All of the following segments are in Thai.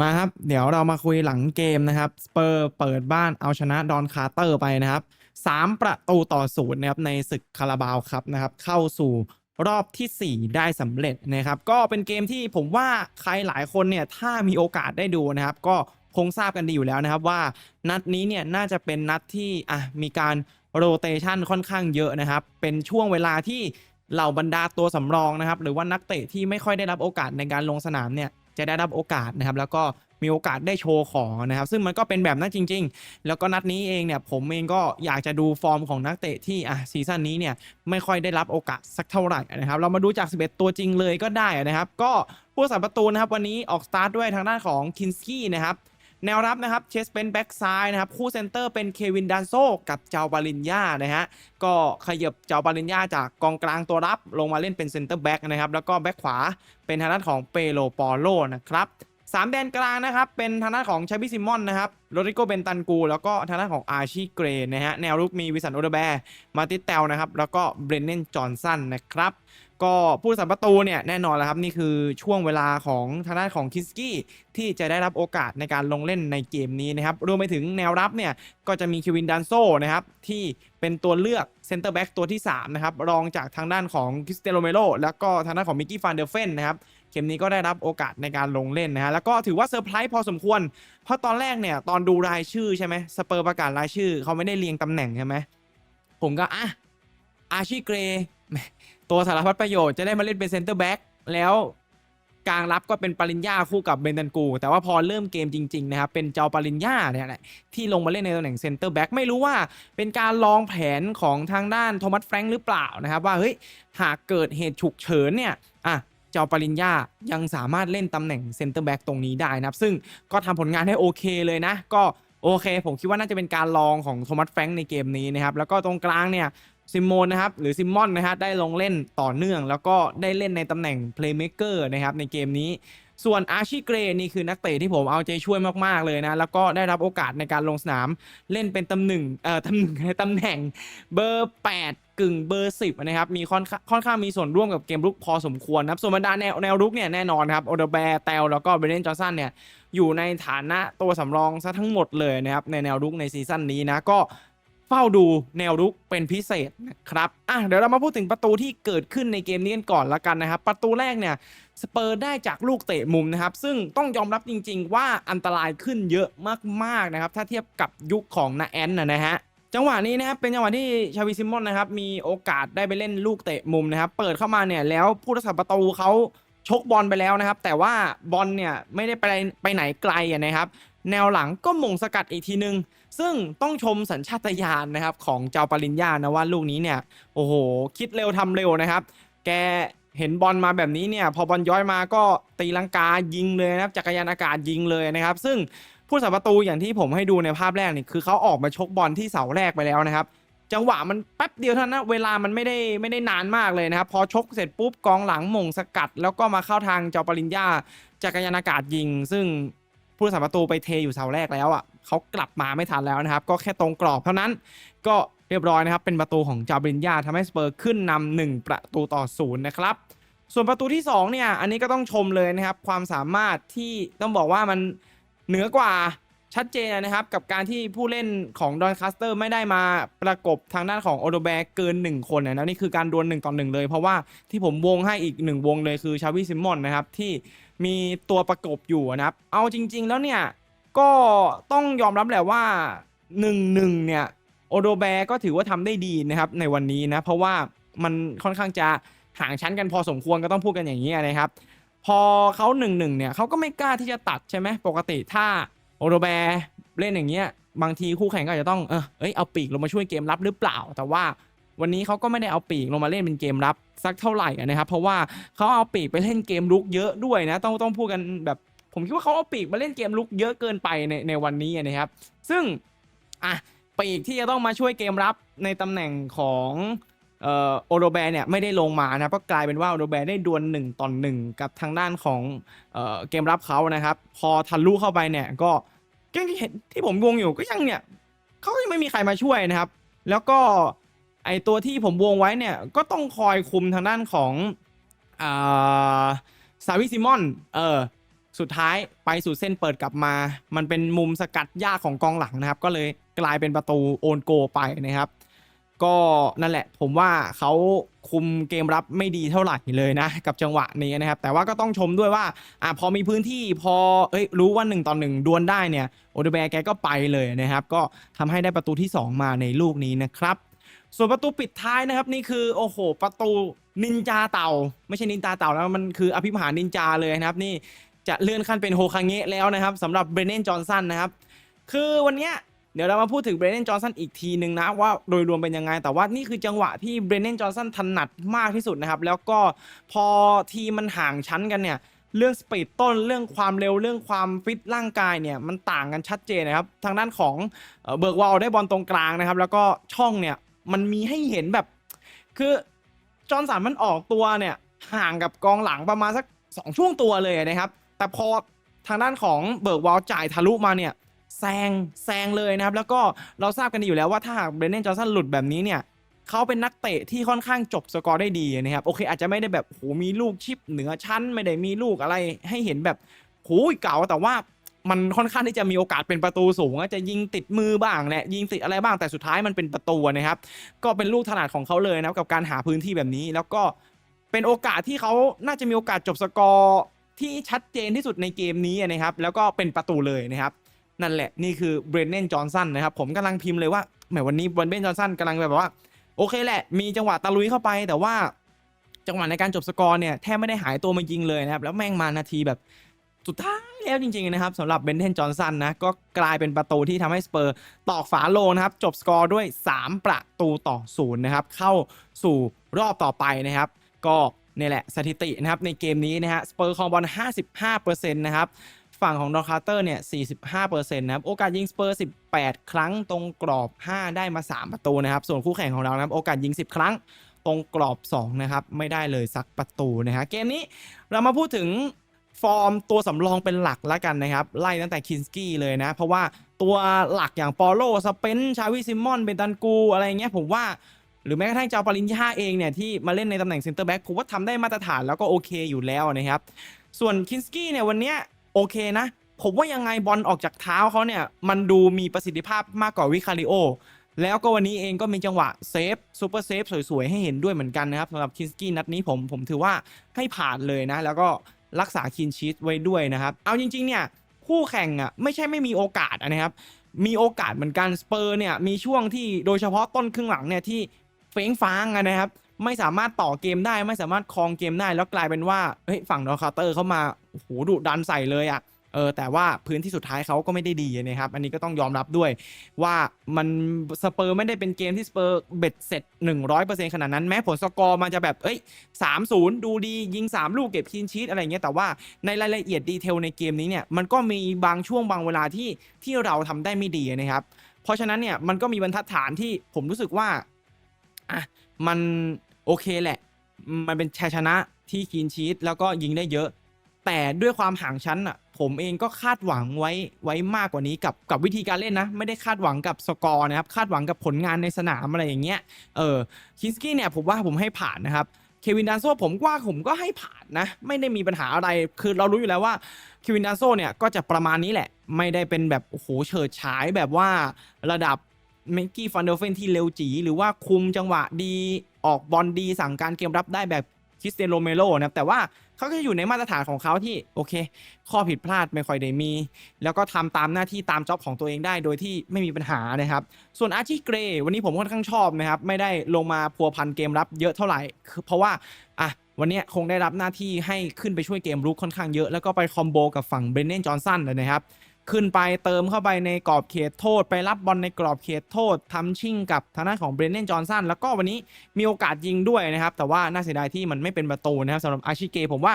มาครับ เดี๋ยวเรามาคุยหลังเกมนะครับสเปอร์เปิดบ้านเอาชนะดอนคาร์เตอร์ไปนะครับสามประตูต่อศูนย์นะครับในศึกคาราบาวครับนะครับ เข้าสู่รอบทีสี่ 4 ได้สำเร็จนะครับ ก็เป็นเกมที่ผมว่าใครหลายคนเนี่ยถ้ามีโอกาสได้ดูนะครับ ก็คงทราบกันดีอยู่แล้วนะครับว่านัดนี้เนี่ยน่าจะเป็นนัดที่อะมีการโรเตชันค่อนข้างเยอะนะครับ เป็นช่วงเวลาที่เหล่าบรรดาตัวสำรองนะครับ หรือว่านักเตะที่ไม่ค่อยได้รับโอกาสในการลงสนามเนี่ย จะได้รับโอกาสนะครับ แล้วก็มีโอกาสได้โชว์ของนะครับ ซึ่งมันก็เป็นแบบนั้นจริง ๆ แล้วก็นัดนี้เองเนี่ยผมเองก็อยากจะดูฟอร์มของนักเตะที่อะซีซั่นนี้เนี่ยไม่ค่อยได้รับโอกาสสักเท่าไหร่นะครับ เรามาดูจาก 11 ตัวจริงเลยก็ได้นะครับ ก็ผู้สัมประตูนะครับวันนี้ออกสตาร์ทด้วยทางด้านของคินสกี้นะครับ แนวรับนะครับเชสเป็นแบ็กซ้ายนะครับ คู่เซนเตอร์เป็นเควินดันโซกับเจ้าบาลินยานะฮะก็ขยับเจ้าบาลินยาจากกองกลางตัวรับลงมาเล่นเป็นเซนเตอร์แบ็กนะครับ แล้วก็แบ็กขวาเป็นทางด้านของเปโลปอโลนะครับสามแดนกลางนะครับ เป็นทางด้านของชาบิซิมอนนะครับโรดริโกเบนตันกู แล้วก็ทางด้านของอาชีเกรนนะฮะแนวรุกมีวิสันโอเดแบร์มาติเตลนะครับ แล้วก็เบรนเนนจอห์นสันนะครับ ก็ผู้รักษาประตูเนี่ยแน่นอนแล้วครับ นี่คือช่วงเวลาของทางด้านของคิสกี้ที่จะได้รับโอกาสในการลงเล่นในเกมนี้นะครับรวมไปถึงแนวรับเนี่ยก็จะมีคิวินดันโซนะครับที่เป็นตัวเลือกเซนเตอร์แบ็กตัวที่ 3 นะครับ รองจากทางด้านของคริสเตโรเมโลแล้วก็ทางด้านของมิกกี้ฟานเดอร์เฟนนะครับเกมนี้ก็ได้รับโอกาสในการลงเล่นนะฮะแล้วก็ถือว่าเซอร์ไพรส์พอสมควร เพราะตอนแรกเนี่ยตอนดูรายชื่อใช่ไหมสเปอร์ประกาศรายชื่อเขาไม่ได้เรียงตำแหน่งใช่ไหมผมก็อะอาชีเกร ตัวสารพัดประโยชน์จะได้มาเล่นเป็นเซนเตอร์แบ็กแล้วกลางรับก็เป็นปริญญาคู่กับเบนดันกู แต่ว่าพอเริ่มเกมจริง ๆ นะครับ เป็นเจ้าปริญญาเนี่ยแหละที่ลงมาเล่นในตำแหน่งเซนเตอร์แบ็กไม่รู้ว่าเป็นการลองแผนของทางด้านโทมัสแฟรงค์หรือเปล่านะครับ ว่าเฮ้ยหากเกิดเหตุฉุกเฉินเนี่ยอะเจ้าปริญญายังสามารถเล่นตำแหน่งเซนเตอร์แบ็กตรงนี้ได้นะครับ ซึ่งก็ทำผลงานได้โอเคเลยนะ ก็โอเค ผมคิดว่าน่าจะเป็นการลองของโทมัสแฟรงค์ในเกมนี้นะครับแล้วก็ตรงกลางเนี่ย ซิมโมนนะครับหรือซิมมอนนะฮะได้ลงเล่นต่อเนื่อง แล้วก็ได้เล่นในตำแหน่งเพลย์เม k เกอร์นะครับในเกมนี้ ส่วนอาชีเกรนี่คือนักเตะที่ผมเอาใจช่วยมาก ๆ เลยนะ แล้วก็ได้รับโอกาสในการลงสนามเล่นเป็นตำแหน่งเอ่อตำแหน่งตำแหน่งเบอร์ 8 กึ่งเบอร์ 10 นะครับ มีค่อนข้างค่อนข้างมีส่วนร่วมกับเกมรุกพอสมควรนะครับ ส่วนบรรดาแนวแนวรุกเนี่ยแน่นอนครับโอเดแบร์เตลแล้วก็เบรเดนจอร์สันเนี่ยอยู่ในฐานะตัวสำรองซะทั้งหมดเลยนะครับในแนวรุกในซีซั่นนี้นะก็ ฝ้าดูแนวรุกเป็นพิเศษนะครับอะเดี๋ยวเรามาพูดถึงประตูที่เกิดขึ้นในเกมนี้กันก่อนละกันนะครับ ประตูแรกเนี่ยสเปอร์ได้จากลูกเตะมุมนะครับ ซึ่งต้องยอมรับจริง ๆ ว่าอันตรายขึ้นเยอะมากๆนะครับ ถ้าเทียบกับยุคของนาแอนนะฮะจังหวะนี้นะครับเป็นจังหวะที่ชาวิซิมอนนะครับมีโอกาสได้ไปเล่นลูกเตะมุมนะครับ เปิดเข้ามาเนี่ยแล้วผู้รักษาประตูเขาชกบอลไปแล้วนะครับ แต่ว่าบอลเนี่ยไม่ได้ไปไปไหนไกลนะครับ แนวหลังก็มงสกัดอีกทีนึง ซึ่งต้องชมสัญชาตญาณนะครับของเจ้าปริญญานะว่าลูกนี้เนี่ยโอ้โห คิดเร็วทำเร็วนะครับ แกเห็นบอลมาแบบนี้เนี่ยพอบอลย้อยมาก็ตีลังกายิงเลยนะครับจักรยานอากาศยิงเลยนะครับ ซึ่งผู้สัประตูอย่างที่ผมให้ดูในภาพแรกนี่คือเขาออกมาชกบอลที่เสาแรกไปแล้วนะครับจังหวะมันแป๊บเดียวเท่านั้นเวลามันไม่ได้ไม่ได้นานมากเลยนะครับ พอชกเสร็จปุ๊บกองหลังมงสกัด แล้วก็มาเข้าทางเจ้าปริญญาจักรยานอากาศยิง ซึ่งผู้สัประตูไปเทอยู่เสาแรกแล้วอะ เขากลับมาไม่ทันแล้วนะครับ ก็แค่ตรงกรอบเท่านั้นก็เรียบร้อยนะครับ เป็นประตูของจาปริญญาทำให้สเปอร์ขึ้นนำหนึ่งประตูต่อศูนย์นะครับส่วนประตูที่2เนี่ยอันนี้ก็ต้องชมเลยนะครับ ความสามารถที่ต้องบอกว่ามันเหนือกว่าชัดเจนนะครับ กับการที่ผู้เล่นของดอนคาสเตอร์ไม่ได้มาประกบทางด้านของโอโดแบร์เกิน 1 คนนะนี่คือการดวล1ต่อ1เลย เพราะว่าที่ผมวงให้อีก 1 วงเลยคือชาวิซิมอนนะครับที่มีตัวประกบอยู่นะครับ เอาจริง ๆ แล้วเนี่ย ก็ต้องยอมรับแหละว่า1-1เนี่ยโอโดแบก็ถือว่าทำได้ดีนะครับในวันนี้นะเพราะว่ามันค่อนข้างจะห่างชั้นกันพอสมควรก็ต้องพูดกันอย่างนี้นะครับ พอเขาหนึ่งหนึ่งเนี่ยเขาก็ไม่กล้าที่จะตัดใช่ไหมปกติถ้าโอโดแบเล่นอย่างเงี้ยบางทีคู่แข่งก็อาจจะต้องเออเอ้ยเอาปีกลงมาช่วยเกมรับหรือเปล่า แต่ว่าวันนี้เขาก็ไม่ได้เอาปีกลงมาเล่นเป็นเกมรับสักเท่าไหร่นะครับ เพราะว่าเขาเอาปีกไปเล่นเกมลุกเยอะด้วยนะ ต้องต้องพูดกันแบบ ผมคิดว่าเขาเอาปีกมาเล่นเกมลุกเยอะเกินไปในในวันนี้นะครับ ซึ่งอะปีกที่จะต้องมาช่วยเกมรับในตำแหน่งของเอ่อโอโดแบร์เนี่ยไม่ได้ลงมานะก็กลายเป็นว่าโอโดแบร์ได้ดวลหนึ่งต่อหนึ่งกับทางด้านของเอ่อเกมรับเขานะครับ พอทะลุเข้าไปเนี่ยก็ก็ที่เห็นที่ผมวงอยู่ก็ยังเนี่ยเขายังไม่มีใครมาช่วยนะครับ แล้วก็ไอตัวที่ผมวงไว้เนี่ยก็ต้องคอยคุมทางด้านของอ่าซาวิซิมอน เออ สุดท้ายไปสู่เส้นเปิดกลับมา มันเป็นมุมสกัดยากของกองหลังนะครับ ก็เลยกลายเป็นประตูโอนโกไปนะครับ ก็นั่นแหละผมว่าเขาคุมเกมรับไม่ดีเท่าไหร่เลยนะ กับจังหวะนี้นะครับ แต่ว่าก็ต้องชมด้วยว่าอะพอมีพื้นที่พอเอ้ยรู้ว่า1ต่อ1ดวลได้เนี่ยโอเดแบร์แกก็ไปเลยนะครับ ก็ทำให้ได้ประตูที่ 2 มาในลูกนี้นะครับส่วนประตูปิดท้ายนะครับนี่คือโอ้โห ประตูนินจาเต่า ไม่ใช่นินจาเต่าแล้วมันคืออภิมหานินจาเลยนะครับ นี่ จะเลื่อนขั้นเป็นโฮคาเงะแล้วนะครับสำหรับเบรเนนจอห์นสันนะครับ คือวันเนี้ยเดี๋ยวเรามาพูดถึงเบรเนนจอห์นสันอีกทีหนึ่งนะว่าโดยรวมเป็นยังไง แต่ว่านี่คือจังหวะที่เบรเนนจอห์นสันถนัดมากที่สุดนะครับ แล้วก็พอทีมมันห่างชั้นกันเนี่ยเรื่องสปีดต้นเรื่องความเร็วเรื่องความฟิตร่างกายเนี่ยมันต่างกันชัดเจนนะครับ ทางด้านของเบิร์กวอลได้บอลตรงกลางนะครับ แล้วก็ช่องเนี่ยมันมีให้เห็นแบบ คือจอห์นสันมันออกตัวเนี่ยห่างกับกองหลังประมาณสักสองช่วงตัวเลยนะครับ แต่พอทางด้านของเบิร์กวอลจ่ายทะลุมาเนี่ยแซงแซงเลยนะครับแล้วก็เราทราบกันอยู่แล้วว่าถ้าหากเบรนเนนจอห์นสันหลุดแบบนี้เนี่ยเขาเป็นนักเตะที่ค่อนข้างจบสกอร์ได้ดีนะครับโอเค อาจจะไม่ได้แบบโหมีลูกชิปเหนือชั้นไม่ได้มีลูกอะไรให้เห็นแบบโหเก่าแต่ว่ามันค่อนข้างที่จะมีโอกาสเป็นประตูสูงอาจจะยิงติดมือบ้างแหละยิงติดอะไรบ้างแต่สุดท้ายมันเป็นประตูนะครับ ก็เป็นลูกถนัดของเขาเลยนะครับกับการหาพื้นที่แบบนี้ แล้วก็เป็นโอกาสที่เขาน่าจะมีโอกาสจบสกอร์ ที่ชัดเจนที่สุดในเกมนี้นะครับ แล้วก็เป็นประตูเลยนะครับ นั่นแหละนี่คือเบรนเนนจอห์นสันนะครับ ผมกำลังพิมพ์เลยว่าแหมวันนี้เบรนเนนจอห์นสันกำลังแบบว่า โอเคแหละ มีจังหวะตะลุยเข้าไปแต่ว่าจังหวะในการจบสกอร์เนี่ยแทบไม่ได้หายตัวมายิงเลยนะครับ แล้วแม่งมานาทีแบบสุดท้ายแล้วจริงๆนะครับสำหรับเบนเทนจอห์นสันนะก็กลายเป็นประตูที่ทำให้สเปอร์ตอกฝาโลนะครับ จบสกอร์ด้วย 3 ประตูต่อศูนย์นะครับ เข้าสู่รอบต่อไปนะครับ ก็เนี่ยแหละสถิตินะครับในเกมนี้นะฮะสเปอร์ครองบอล 55%นะครับฝั่งของดอคาร์เตอร์เนี่ย 45%นะครับ โอกาสยิงสเปอร์ 18 ครั้งตรงกรอบ 5 ได้มา 3 ประตูนะครับ ส่วนคู่แข่งของเรานะครับ โอกาสยิง 10 ครั้งตรงกรอบ 2 นะครับ ไม่ได้เลยสักประตูนะฮะ เกมนี้เรามาพูดถึงฟอร์มตัวสำรองเป็นหลักแล้วกันนะครับ ไล่ตั้งแต่คินสกี้เลยนะ เพราะว่าตัวหลักอย่างปอโล สเปน ชาวิซิมอน เบนตันกู อะไรเงี้ยผมว่า หรือแม้กระทั่งเจ้าปริญญาเองเนี่ยที่มาเล่นในตำแหน่งเซนเตอร์แบ็กผมว่าทำได้มาตรฐานแล้วก็โอเคอยู่แล้วนะครับ ส่วนคินสกี้เนี่ยวันนี้โอเคนะ ผมว่ายังไงบอลออกจากเท้าเขาเนี่ยมันดูมีประสิทธิภาพมากกว่าวิคาริโอแล้วก็วันนี้เองก็มีจังหวะเซฟซูเปอร์เซฟสวยๆ ให้เห็นด้วยเหมือนกันนะครับสำหรับคินสกี้นัดนี้ผมผมถือว่าให้ผ่านเลยนะ แล้วก็รักษาคินชีตไว้ด้วยนะครับ เอาจริง ๆ เนี่ย คู่แข่งอะไม่ใช่ไม่มีโอกาสนะครับ มีโอกาสเหมือนกันสเปอร์เนี่ย มีช่วงที่โดยเฉพาะต้นครึ่งหลังเนี่ยที่ เฟ้งฟ้างนะครับ ไม่สามารถต่อเกมได้ไม่สามารถครองเกมได้ แล้วกลายเป็นว่าเฮ้ยฝั่งดอคาเตอร์เข้ามาโอ้โหดุดันใส่เลยอะ่ะเออแต่ว่าพื้นที่สุดท้ายเขาก็ไม่ได้ดีนะครับ อันนี้ก็ต้องยอมรับด้วยว่ามันสเปอร์ไม่ได้เป็นเกมที่สเปอร์เบ็ดเสร็จ 100%ขนาดนั้นแม้ผลสกอร์มันจะแบบเอ้ย3-0ดูดียิง 3 ลูกเก็บคีนชีตอะไรเงี้ยแต่ว่าในรายละเอียดดีเทลในเกมนี้เนี่ยมันก็มีบางช่วงบางเวลาที่ที่เราทำได้ไม่ดีนะครับ เพราะฉะนั้นเนี่ยมันก็มีบรรทัดฐานที่ผมรู้สึกว่า อะมันโอเคแหละ มันเป็นชัยชนะที่คีนชีตแล้วก็ยิงได้เยอะ แต่ด้วยความห่างชั้นอะ ผมเองก็คาดหวังไว้ไว้มากกว่านี้กับกับวิธีการเล่นนะ ไม่ได้คาดหวังกับสกอร์นะครับ คาดหวังกับผลงานในสนามอะไรอย่างเงี้ย เออคินสกี้เนี่ยผมว่าผมให้ผ่านนะครับเควินดานโซผมว่าผมก็ให้ผ่านนะ ไม่ได้มีปัญหาอะไรคือเรารู้อยู่แล้วว่าเควินดานโซเนี่ยก็จะประมาณนี้แหละ ไม่ได้เป็นแบบโอ้โหเฉิดฉายแบบว่าระดับ เมกกี้ฟันเดลเฟนที่เร็วจีหรือว่าคุมจังหวะดีออกบอลดีสั่งการเกมรับได้แบบคริสเตียนโรเมโรนะครับแต่ว่าเขาก็จะอยู่ในมาตรฐานของเขาที่โอเค ข้อผิดพลาดไม่ค่อยได้มี แล้วก็ทำตามหน้าที่ตามจ็อบของตัวเองได้โดยที่ไม่มีปัญหานะครับ ส่วนอาร์ชิเกรวันนี้ผมค่อนข้างชอบนะครับ ไม่ได้ลงมาพัวพันเกมรับเยอะเท่าไหร่คือเพราะว่าอะวันนี้คงได้รับหน้าที่ให้ขึ้นไปช่วยเกมรุกค่อนข้างเยอะ แล้วก็ไปคอมโบกับฝั่งเบรนเนนจอห์นสันเลยนะครับ ขึ้นไปเติมเข้าไปในกรอบเขตโทษ ไปรับบอลในกรอบเขตโทษทำชิ่งกับทางด้านของเบรนเนนจอห์นสันแล้วก็วันนี้มีโอกาสยิงด้วยนะครับ แต่ว่าน่าเสียดายที่มันไม่เป็นประตูนะครับสำหรับอาชิเกผมว่า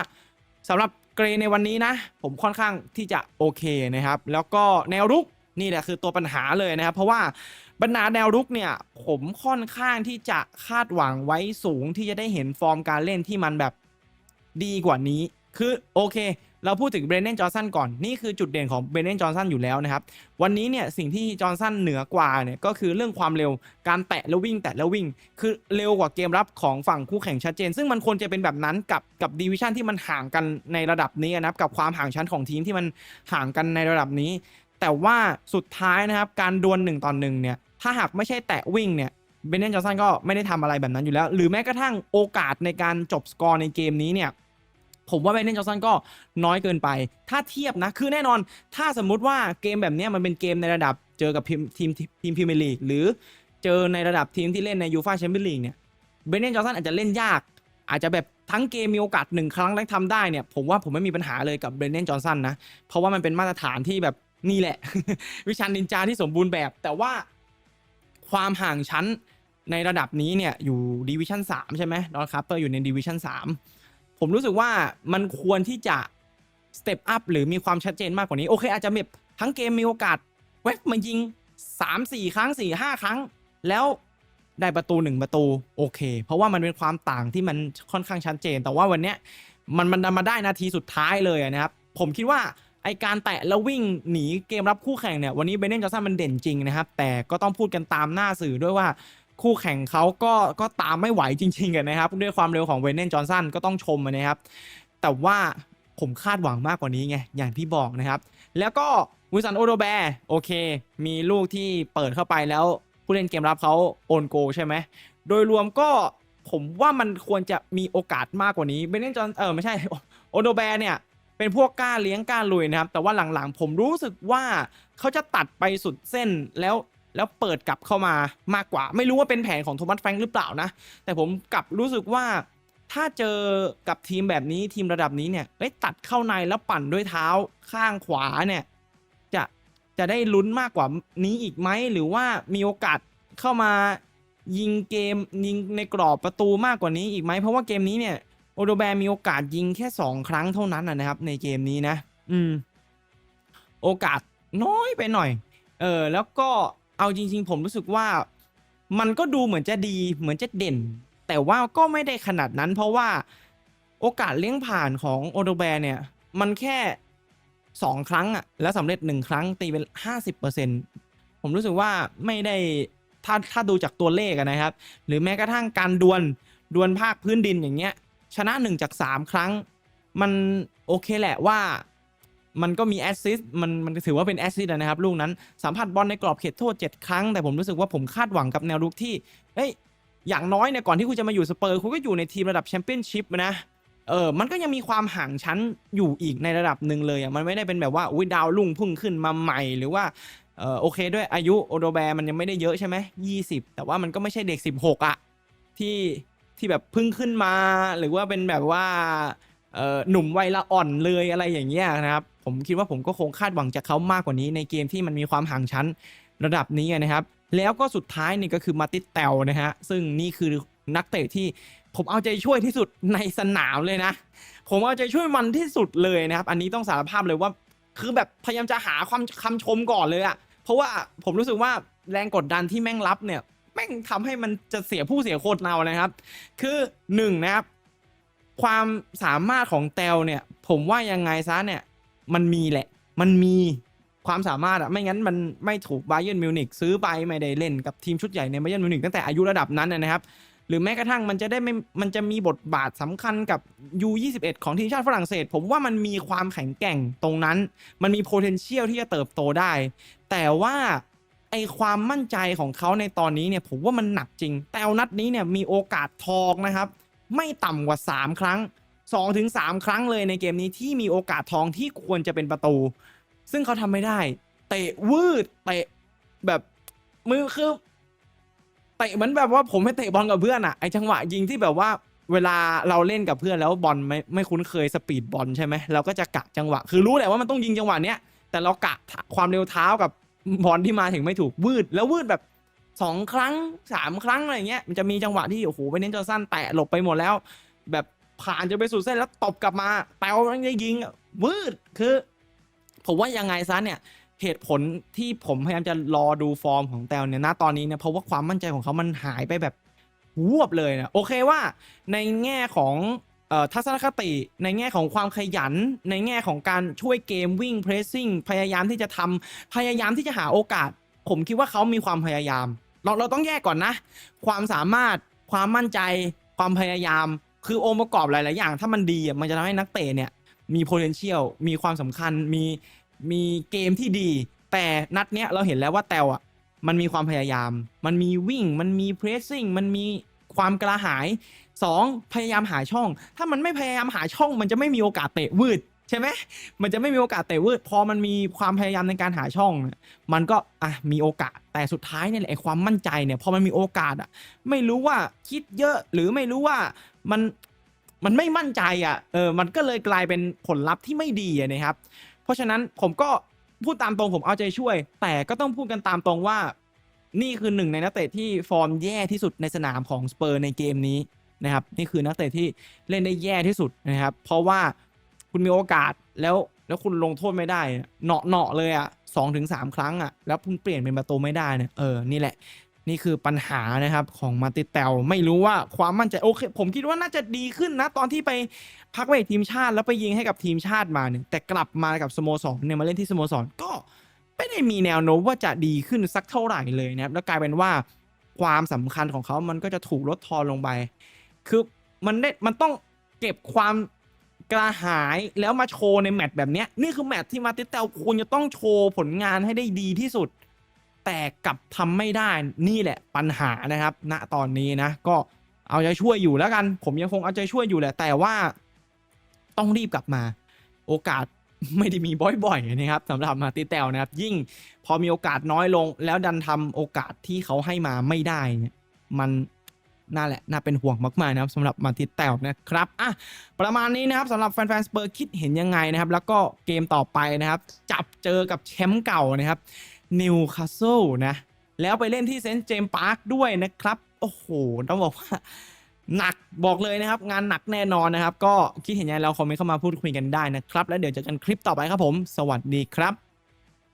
สำหรับเกรในวันนี้นะ ผมค่อนข้างที่จะโอเคนะครับ แล้วก็แนวรุกนี่แหละคือตัวปัญหาเลยนะครับ เพราะว่าบรรดาแนวรุกเนี่ยผมค่อนข้างที่จะคาดหวังไว้สูงที่จะได้เห็นฟอร์มการเล่นที่มันแบบดีกว่านี้ คือโอเค เราพูดถึงเบรนเนนจอร์สันก่อนนี่คือจุดเด่นของเบรนเนนจอร์สันอยู่แล้วนะครับ วันนี้เนี่ยสิ่งที่จอร์สันเหนือกว่าเนี่ยก็คือเรื่องความเร็วการแตะแล้ววิ่งแตะแล้ววิ่ง คือเร็วกว่าเกมรับของฝั่งคู่แข่งชัดเจน ซึ่งมันควรจะเป็นแบบนั้นกับกับดิวิชันที่มันห่างกันในระดับนี้นะครับกับความห่างชั้นของทีมที่มันห่างกันในระดับนี้ แต่ว่าสุดท้ายนะครับการดวลหนึ่งต่อหนึ่งเนี่ยถ้าหากไม่ใช่แตะวิ่งเนี่ยเบนเนนจอร์สันก็ไม่ได้ทำอะไรแบบนั้นอยู่แล้ว หรือแม้กระทั่งโอกาสในการจบสกอร์ในเกมนี้เนี่ย ผมว่าเบนเนนจอร์สันก็น้อยเกินไป ถ้าเทียบนะ คือแน่นอน ถ้าสมมุติว่าเกมแบบนี้มันเป็นเกมในระดับเจอกับทีมทีมพรีเมียร์ลีกหรือเจอในระดับทีมที่เล่นในยูฟ่าแชมเปี้ยนลีกเนี่ยเบนเนนจอร์สันอาจจะเล่นยาก อาจจะแบบทั้งเกมมีโอกาสหนึ่งครั้งแล้วทำได้เนี่ย ผมว่าผมไม่มีปัญหาเลยกับเบรนเนนจอร์สันนะ เพราะว่ามันเป็นมาตรฐานที่แบบนี่แหละ วิชานินจาที่สมบูรณ์แบบ แต่ว่าความห่างชั้นในระดับนี้เนี่ยอยู่ดิวิชั่น3ใช่ไหมดอนคาร์เปอร์อยู่ในดิวิชั่น3 ผมรู้สึกว่ามันควรที่จะสเต็ปอัพหรือมีความชัดเจนมากกว่านี้ โอเค อาจจะแบบทั้งเกมมีโอกาสเว็บมายิง 3-4 ครั้ง 4-5 ครั้ง แล้วได้ประตู 1 ประตู โอเค เพราะว่ามันเป็นความต่างที่มันค่อนข้างชัดเจน แต่ว่าวันเนี้ยมันมันมาได้นาทีสุดท้ายเลยนะครับ ผมคิดว่าไอการแตะแล้ววิ่งหนีเกมรับคู่แข่งเนี่ยวันนี้เบนเนนจอร์สันมันเด่นจริงนะครับ แต่ก็ต้องพูดกันตามหน้าสื่อด้วยว่า คู่แข่งเขาก็ก็ตามไม่ไหวจริงๆกันนะครับ ด้วยความเร็วของเวนเนนจอห์นสันก็ต้องชมนะครับ แต่ว่าผมคาดหวังมากกว่านี้ไง อย่างที่บอกนะครับ แล้วก็วิสันโอโดแบร์โอเค มีลูกที่เปิดเข้าไปแล้วผู้เล่นเกมรับเขาโอนโกใช่ไหม โดยรวมก็ผมว่ามันควรจะมีโอกาสมากกว่านี้เบนเนนจอห์นเออไม่ใช่โอโดแบร์เนี่ยเป็นพวกกล้าเลี้ยงกล้าลุยนะครับ แต่ว่าหลังๆ ผมรู้สึกว่าเขาจะตัดไปสุดเส้นแล้ว แล้วเปิดกลับเข้ามามากกว่า ไม่รู้ว่าเป็นแผนของโทมัสแฟรงค์หรือเปล่านะ แต่ผมกลับรู้สึกว่าถ้าเจอกับทีมแบบนี้ทีมระดับนี้เนี่ยเอ้ตัดเข้าในแล้วปั่นด้วยเท้าข้างขวาเนี่ยจะจะได้ลุ้นมากกว่านี้อีกไหมหรือว่ามีโอกาสเข้ามายิงเกมยิงในกรอบประตูมากกว่านี้อีกไหมเพราะว่าเกมนี้เนี่ยโอโดแบร์มีโอกาสยิงแค่ 2 ครั้งเท่านั้นนะนะครับ ในเกมนี้นะ อืม โอกาสน้อยไปหน่อย เออแล้วก็ เอาจริง ๆ ผมรู้สึกว่า มันก็ดูเหมือนจะดีเหมือนจะเด่น แต่ว่าก็ไม่ได้ขนาดนั้นเพราะว่าโอกาสเลี้ยงผ่านของโอโดแบร์เนี่ย มันแค่ 2 ครั้งอะแล้วสำเร็จ 1 ครั้งตีเป็น 50%ผมรู้สึกว่าไม่ได้ถ้าถ้าดูจากตัวเลขนะครับ หรือแม้กระทั่งการดวลดวลภาคพื้นดินอย่างเงี้ยชนะ 1 จาก 3 ครั้ง มันโอเคแหละว่า มันก็มีแอสซิสต์มันมันถือว่าเป็นแอสซิสต์นะครับลูกนั้นสัมผัสบอลในกรอบเขตโทษ 7 ครั้ง แต่ผมรู้สึกว่าผมคาดหวังกับแนวรุกที่เฮ้ยอย่างน้อยเนี่ยก่อนที่คุณจะมาอยู่สเปอร์คุณก็อยู่ในทีมระดับแชมเปี้ยนชิพนะเออมันก็ยังมีความห่างชั้นอยู่อีกในระดับหนึ่งเลยอะมันไม่ได้เป็นแบบว่าอุ้ยดาวลุ่งพุ่งขึ้นมาใหม่หรือว่าเออโอเคด้วยอายุโอโดแบร์มันยังไม่ได้เยอะใช่ไหมยี่สิบแต่ว่ามันก็ไม่ใช่เด็ก 16อะที่ที่แบบพึ่งขึ้นมาหรือว่าเป็นแบบว่า หนุ่มวัยละอ่อนเลยอะไรอย่างเงี้ยนะครับ ผมคิดว่าผมก็คงคาดหวังจากเขามากกว่านี้ในเกมที่มันมีความห่างชั้นระดับนี้นะครับ แล้วก็สุดท้ายนี่ก็คือมาติเตลนะฮะซึ่งนี่คือนักเตะที่ผมเอาใจช่วยที่สุดในสนามเลยนะ ผมเอาใจช่วยมันที่สุดเลยนะครับ อันนี้ต้องสารภาพเลยว่าคือแบบพยายามจะหาความคำชมก่อนเลยอะเพราะว่าผมรู้สึกว่าแรงกดดันที่แม่งรับเนี่ยแม่งทำให้มันจะเสียผู้เสียโคนเรานะครับ คือหนึ่งนะครับ ความสามารถของเตลเนี่ย ผมว่ายังไงซะเนี่ย มันมีแหละ มันมีความสามารถอะไม่งั้นมันไม่ถูกไบเยนมิวนิกซื้อไปไม่ได้เล่นกับทีมชุดใหญ่ในไบเยนมิวนิกตั้งแต่อายุระดับนั้นนะครับ หรือแม้กระทั่งมันจะได้ไม่มันจะมีบทบาทสำคัญกับ U21 ของทีมชาติฝรั่งเศส ผมว่ามันมีความแข็งแกร่งตรงนั้น มันมี potential ที่จะเติบโตได้ แต่ว่าไอความมั่นใจของเขาในตอนนี้เนี่ยผมว่ามันหนักจริง แต่เอานัดนี้เนี่ยมีโอกาสทองนะครับ ไม่ต่ำกว่า 3 ครั้ง 2-3ถึงครั้งเลยในเกมนี้ที่มีโอกาสทองที่ควรจะเป็นประตู ซึ่งเขาทำไม่ได้ เตะวืดเตะแบบมือคือเตะเหมือนแบบว่าผมไปเตะบอลกับเพื่อนอะไอจังหวะยิงที่แบบว่าเวลาเราเล่นกับเพื่อนแล้วบอลไม่ไม่คุ้นเคยสปีดบอลใช่ไหมเราก็จะกะจังหวะ คือรู้แหละว่ามันต้องยิงจังหวะเนี้ยแต่เรากะความเร็วเท้ากับบอลที่มาถึงไม่ถูกวืดแล้ววืดแบบ สองครั้งสามครั้งอะไรเงี้ยมันจะมีจังหวะที่โอ้โหไปเน้นจอสั้นแตะหลบไปหมดแล้ว แบบผ่านจะไปสุดเส้นแล้วตบกลับมาแปลว่ามันจะยิงวืดคือ ผมว่ายังไงซะเนี่ยเหตุผลที่ผมพยายามจะรอดูฟอร์มของแตวเนี่ยณตอนนี้เนี่ยเพราะว่าความมั่นใจของเขามันหายไปแบบววบเลยนะโอเคว่าในแง่ของออทัศนคติในแง่ของความขยัน ในแง่ของการช่วยเกมวิ่งเพรสซิ่งพยายามที่จะทำพยายามที่จะหาโอกาส ผมคิดว่าเขามีความพยายาม เราเราต้องแยกก่อนนะ ความสามารถความมั่นใจ ความพยายาม คือองค์ประกอบหลาย ๆ อย่าง ถ้ามันดีมันจะทำให้นักเตะเนี่ยมี potential มีความสำคัญมีมีเกมที่ดี แต่นัดเนี้ยเราเห็นแล้วว่าแตวอะมันมีความพยายาม มันมีวิ่ง มันมี pressing มันมีความกระหาย 2. พยายามหาช่อง ถ้ามันไม่พยายามหาช่อง มันจะไม่มีโอกาสเตะวืด ใช่ไหมมันจะไม่มีโอกาสเตะวืดพอมันมีความพยายามในการหาช่อง มันก็อะมีโอกาสแต่สุดท้ายเนี่ยแหละไอ้ความมั่นใจเนี่ยพอมันมีโอกาสอะไม่รู้ว่าคิดเยอะหรือไม่รู้ว่ามันมันไม่มั่นใจอะเออมันก็เลยกลายเป็นผลลัพธ์ที่ไม่ดีนะครับ เพราะฉะนั้นผมก็พูดตามตรงผมเอาใจช่วย แต่ก็ต้องพูดกันตามตรงว่า นี่คือหนึ่งในนักเตะที่ฟอร์มแย่ที่สุดในสนามของสเปอร์ในเกมนี้นะครับนี่คือนักเตะที่เล่นได้แย่ที่สุดนะครับ เพราะว่า คุณมีโอกาสแล้วแล้วคุณลงโทษไม่ได้เนาะเนาะเลยอะสองถึงสามครั้งอะแล้วคุณเปลี่ยนเป็นประตูไม่ได้เนี่ยเออนี่แหละ นี่คือปัญหานะครับของมาติเตลไม่รู้ว่าความมั่นใจโอเค ผมคิดว่าน่าจะดีขึ้นนะ ตอนที่ไปพักเบรกทีมชาติแล้วไปยิงให้กับทีมชาติมาเนี่ยแต่กลับมากับสโมสรเนี่ยมาเล่นที่สโมสรก็ไม่ได้มีแนวโน้มว่าจะดีขึ้นสักเท่าไหร่เลยนะครับแล้วกลายเป็นว่าความสำคัญของเขามันก็จะถูกลดทอนลงไป คือมันได้มันต้องเก็บความ กระหายแล้วมาโชว์ในแมตช์แบบเนี้ยนี่คือแมตช์ที่มาติเตลควรจะต้องโชว์ผลงานให้ได้ดีที่สุด แต่กลับทำไม่ได้นี่แหละปัญหานะครับ ณตอนนี้นะ ก็เอาใจช่วยอยู่แล้วกัน ผมยังคงเอาใจช่วยอยู่แหละ แต่ว่าต้องรีบกลับมา โอกาสไม่ได้มีบ่อยๆนะครับสำหรับมาติเตลนะครับ ยิ่งพอมีโอกาสน้อยลง แล้วดันทำโอกาสที่เขาให้มาไม่ได้เนี่ยมัน น่าแหละน่าเป็นห่วงมากๆนะครับสำหรับมาติเตลนะครับอะประมาณนี้นะครับสำหรับแฟนๆสเปอร์คิดเห็นยังไงนะครับ แล้วก็เกมต่อไปนะครับ จับเจอกับแชมป์เก่านะครับนิวคาสเซิลนะ แล้วไปเล่นที่เซนต์เจมส์พาร์คด้วยนะครับ โอ้โห ต้องบอกว่าหนักบอกเลยนะครับ งานหนักแน่นอนนะครับ ก็คิดเห็นยังไงเราคอมเมนต์เข้ามาพูดคุยกันได้นะครับ แล้วเดี๋ยวเจอกันคลิปต่อไปครับผม สวัสดีครับ